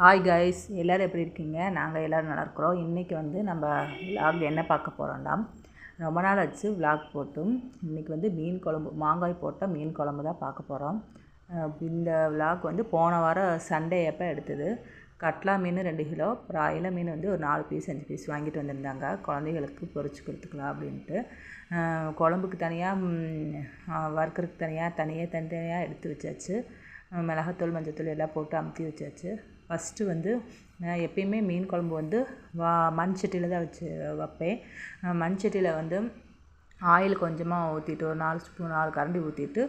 Hi guys எல்லோரும் எப்படி இருக்கீங்க? நாங்கள் எல்லோரும் நல்லா இருக்கிறோம். இன்றைக்கி வந்து நம்ம vlog என்ன பார்க்க போகிறோம்னா ரொம்ப நாள் ஆச்சு vlog போட்டும். இன்றைக்கி வந்து மீன் குழம்பு மாங்காய் போட்ட மீன் குழம்பு தான் பார்க்க போகிறோம் இந்த vlog வந்து போன வாரம் சண்டே அப்போ எடுத்தது. கட்லா மீன் ரெண்டு கிலோ அப்புறம் அயில மீன் வந்து ஒரு நாலு பீஸ் அஞ்சு பீஸ் வாங்கிட்டு வந்திருந்தாங்க. குழந்தைகளுக்கு பொறிச்சு கொடுத்துக்கலாம் அப்படின்ட்டு குழம்புக்கு தனியாக வறுக்கிறதுக்கு தனியாக தனியாக தனித்தனியாக எடுத்து வச்சாச்சு. மிளகாத்தூள் மஞ்சத்தூள் எல்லாம் போட்டு அமுத்தி வச்சாச்சு. ஃபஸ்ட்டு வந்து நான் எப்பயுமே மீன் குழம்பு வந்து வா மண் சட்டியில் தான் வச்சு வைப்பேன். மண்சட்டியில் மண் சட்டியில் வந்து ஆயில் கொஞ்சமாக ஊற்றிட்டு ஒரு நாலு ஸ்பூன் நாலு கரண்டி ஊற்றிட்டு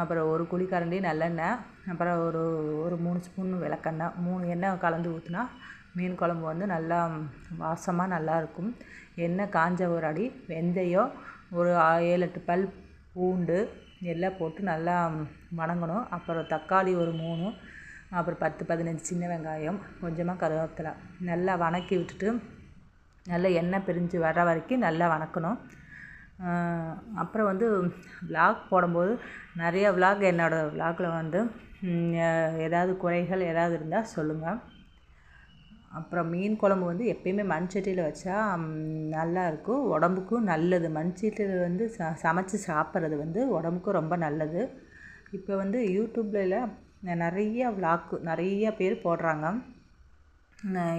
அப்புறம் ஒரு குழி கரண்டி நல்லெண்ணெய் அப்புறம் ஒரு ஒரு மூணு ஸ்பூன் விளக்கெண்ணெய் மூணு எண்ணெய் கலந்து ஊற்றினா மீன் குழம்பு வந்து நல்லா வாசமாக நல்லாயிருக்கும் எண்ணெய் காஞ்ச ஒரு அடி வெந்தயம் ஒரு ஏழு எட்டு பல் பூண்டு எல்லாம் போட்டு நல்லா வணங்கணும். அப்புறம் தக்காளி ஒரு மூணு அப்புறம் பத்து பதினஞ்சு சின்ன வெங்காயம் கொஞ்சமாக கருவேப்பிலை. நல்லா வணக்கி விட்டுட்டு நல்லா எண்ணெய் பிரிஞ்சு வர வரைக்கும் நல்லா வணக்கணும். அப்புறம் வந்து vlog போடும்போது நிறைய vlog என்னோடய vlogல வந்து ஏதாவது குறைகள் ஏதாவது இருந்தால் சொல்லுங்கள் அப்புறம் மீன் குழம்பு வந்து எப்பயுமே மண் சட்டியில் வச்சா நல்லாயிருக்கும் உடம்புக்கும் நல்லது. மண் சட்டியில் வந்து ச சமைச்சு சாப்பிட்றது வந்து உடம்புக்கும் ரொம்ப நல்லது. இப்போ வந்து யூடியூப்ல நிறைய vlog நிறைய பேர் போடுறாங்க.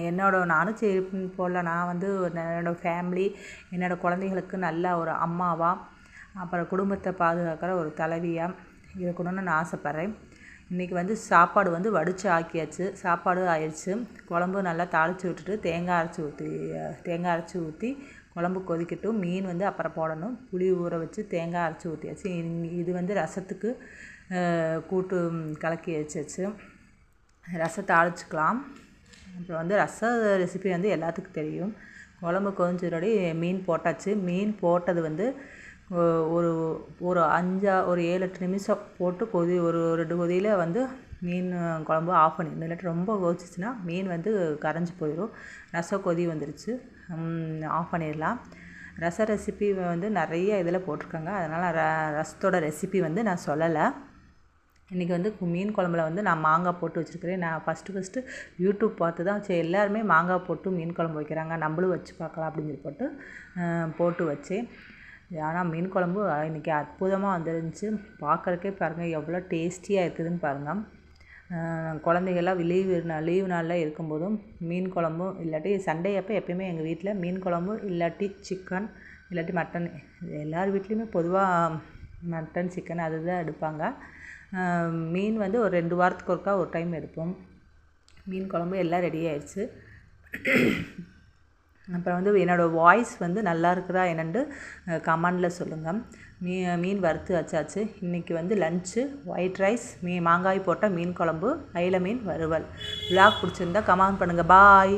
என்னோட நானும் சரி போடல. நான் வந்து என்னோடய ஃபேமிலி என்னோடய குழந்தைகளுக்கு நல்ல ஒரு அம்மாவாக அப்புறம் குடும்பத்தை பாதுகாக்கிற ஒரு தலைவியாக இருக்கணும்னு நான் ஆசைப்பட்றேன். இன்றைக்கி வந்து சாப்பாடு வந்து வடித்து ஆக்கியாச்சு. சாப்பாடு ஆயிடுச்சு குழம்பு நல்லா தாளித்து விட்டுட்டு தேங்காய் அரைச்சி ஊற்றி தேங்காய் அரைச்சி ஊற்றி குழம்பு கொதிக்கட்டும். மீன் வந்து அப்புறம் போடணும். புளி ஊற வச்சு தேங்காய் அரைச்சி ஊற்றியாச்சு இது வந்து ரசத்துக்கு கூட்டு கலக்கி வச்சாச்சு. ரசத்தை தாளிச்சுக்கலாம். அப்புறம் வந்து ரச ரெசிபி வந்து எல்லாத்துக்கும் தெரியும். குழம்பு கொதிஞ்சோடி மீன் போட்டாச்சு. மீன் போட்டது வந்து ஒரு ஒரு அஞ்சா ஒரு ஏழு எட்டு நிமிஷம் போட்டு கொதி ஒரு ரெண்டு கொதியில் வந்து மீன் குழம்பு ஆஃப் பண்ணிடணும் இல்லாட்டி ரொம்ப கொதிச்சிச்சுன்னா மீன் வந்து கரைஞ்சி போயிடும். ரசம் கொதி வந்துருச்சு. ஆஃப் பண்ணிடலாம். ரச ரெசிபி வந்து நிறைய இதில் போட்டிருக்காங்க. அதனால் ர ரசத்தோட ரெசிபி வந்து நான் சொல்லலை. இன்றைக்கி வந்து கு- மீன் குழம்புல வந்து நான் மாங்காய் போட்டு வச்சுருக்கிறேன். நான் ஃபஸ்ட்டு ஃபஸ்ட்டு யூடியூப் பார்த்து தான் சரி எல்லாருமே மாங்காய் போட்டு மீன் குழம்பு வைக்கிறாங்க நம்மளும் வச்சு பார்க்கலாம் அப்படின்னு சொல்லி போட்டு போட்டு வச்சேன். ஆனால் மீன் குழம்பு இன்றைக்கி அற்புதமாக வந்துருந்துச்சு. பார்க்குறக்கே பாருங்கள் எவ்வளோ டேஸ்டியாக இருக்குதுன்னு பாருங்கள் குழந்தைகள்லாம் லீவு லீவு நாளில் இருக்கும்போதும் மீன் குழம்பும் இல்லாட்டி சண்டே அப்போ எப்பயுமே எங்கள் வீட்டில் மீன் குழம்பு இல்லாட்டி சிக்கன் இல்லாட்டி மட்டன் எல்லார் வீட்லேயுமே பொதுவாக மட்டன் சிக்கன் அதுதான் எடுப்பாங்க. மீன் வந்து ஒரு ரெண்டு வாரத்துக்கு ஒருக்கா ஒரு டைம் எடுப்போம். மீன் குழம்பு எல்லாம் ரெடி ஆயிடுச்சு. அப்புறம் வந்து என்னோடய வாய்ஸ் வந்து நல்லா இருக்கிறா என்னென்று கமெண்டில் சொல்லுங்கள் மீ மீன் வறுத்து வச்சாச்சு. இன்றைக்கி வந்து லஞ்சு ஒயிட் ரைஸ் மீ மாங்காய் போட்ட மீன் குழம்பு அயில மீன் வறுவல். விளாக் பிடிச்சிருந்தா கமெண்ட் பண்ணுங்கள் பாய்